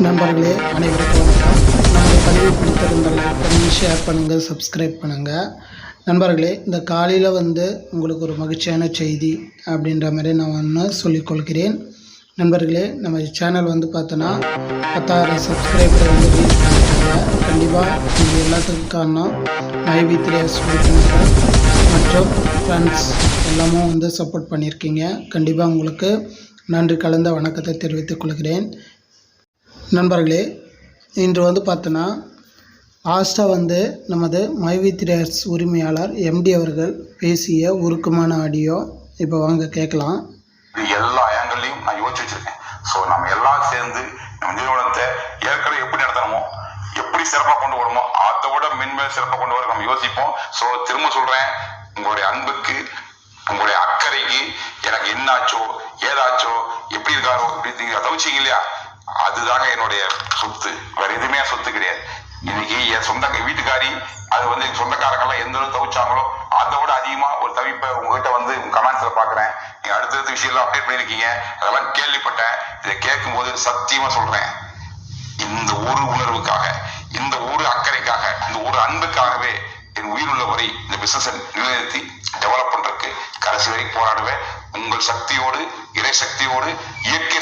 நண்பர்களே அனைவருக்கும் வணக்கம். பதிவு பிடித்திருந்தால் லைக் பண்ணி ஷேர் பண்ணுங்கள் சப்ஸ்கிரைப் பண்ணுங்கள் நண்பர்களே இந்த காலையில் வந்து உங்களுக்கு ஒரு மகிழ்ச்சியான செய்தி அப்படின்ற மாதிரி நான் ஒன்று சொல்லிக்கொள்கிறேன் நண்பர்களே நம்ம சேனல் வந்து பார்த்தோன்னா பத்தாயிரம் சப்ஸ்கிரைபர் வந்து ரீச் பண்ணிட்டாங்க கண்டிப்பாக இது எல்லாத்துக்கும் காரணம் மைவி த்ரீஸ் மற்றும் ஃப்ரெண்ட்ஸ் எல்லாமும் வந்து சப்போர்ட் பண்ணியிருக்கீங்க. கண்டிப்பாக உங்களுக்கு நன்றி கலந்த வணக்கத்தை தெரிவித்துக் கொள்கிறேன். நண்பர்களே இன்று வந்து பார்த்தோன்னா லாஸ்ட்டாக வந்து நமது மைவி உரிமையாளர் எம்டி அவர்கள் பேசிய உருக்கமான ஆடியோ. இப்போ வாங்க கேட்கலாம். எல்லா ஆங்கிள்லையும் நான் யோசிச்சு ஸோ நம்ம எல்லாம் சேர்ந்து நம்ம நிறுவனத்தை ஏற்கனவே எப்படி நடத்தணுமோ எப்படி சிறப்பாக கொண்டு வரணுமோ அதை விட மின்மேல் சிறப்பாக கொண்டு வர நம்ம யோசிப்போம். ஸோ திரும்ப சொல்கிறேன் உங்களுடைய அன்புக்கு உங்களுடைய அக்கறைக்கு எனக்கு என்னாச்சோ ஏதாச்சோ எப்படி இருக்காரோ அப்படின்னு தவிச்சிங்க இல்லையா? அதுதாங்க என்னுடைய சொத்து. வேற எதுவுமே சொத்து கிடையாது. இன்னைக்கு என் சொந்த வீட்டுக்காரி அது வந்து என் சொந்தக்காரங்கெல்லாம் எந்த அளவுக்கு தவிச்சாங்களோ அதை விட அதிகமா ஒரு தவிப்பை உங்ககிட்ட வந்து கமெண்ட்ஸ்ல பாக்குறேன் நீங்க அடுத்தடுத்த விஷயம்லாம் அப்டேட் பண்ணிருக்கீங்க அதெல்லாம் கேள்விப்பட்டேன். இதை கேட்கும் போது சத்தியமா சொல்றேன். இந்த ஒரு உணர்வுக்காக இந்த ஒரு அக்கறைக்காக இந்த ஒரு அன்புக்காகவே என் உயிருள்ள வரை இந்த பிசினஸ் நிலைநிறுத்தி டெவலப் பண்றதுக்கு கடைசி வரை போராடுவேன். உங்கள் சக்தியோடு இறை சக்தியோடு இயற்கை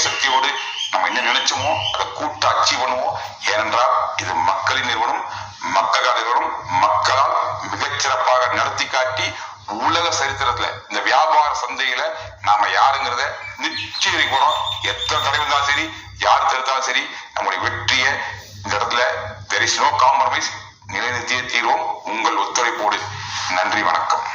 சக்தியோடு நினைச்சோமோ அதை கூட்ட அச்சீவ் பண்ணுவோம் ஏனென்றால் இது மக்களின் நிறுவனம் மக்களால் நிறுவனம் மக்களால் மிகச்சிறப்பாக நடத்தி காட்டி உலக சரித்திரத்துல இந்த வியாபார சந்தையில நாம யாருங்கிறத நிச்சயம் போறோம். எத்தனை தடை இருந்தாலும் சரி யார் தடுத்தாலும் சரி நம்முடைய வெற்றியை இந்த இடத்துல தெர் இஸ் நோ காம்ப்ரமைஸ் நிலைநிறுத்தியே தீர்வோம். உங்கள் ஒத்துழைப்போடு. நன்றி வணக்கம்.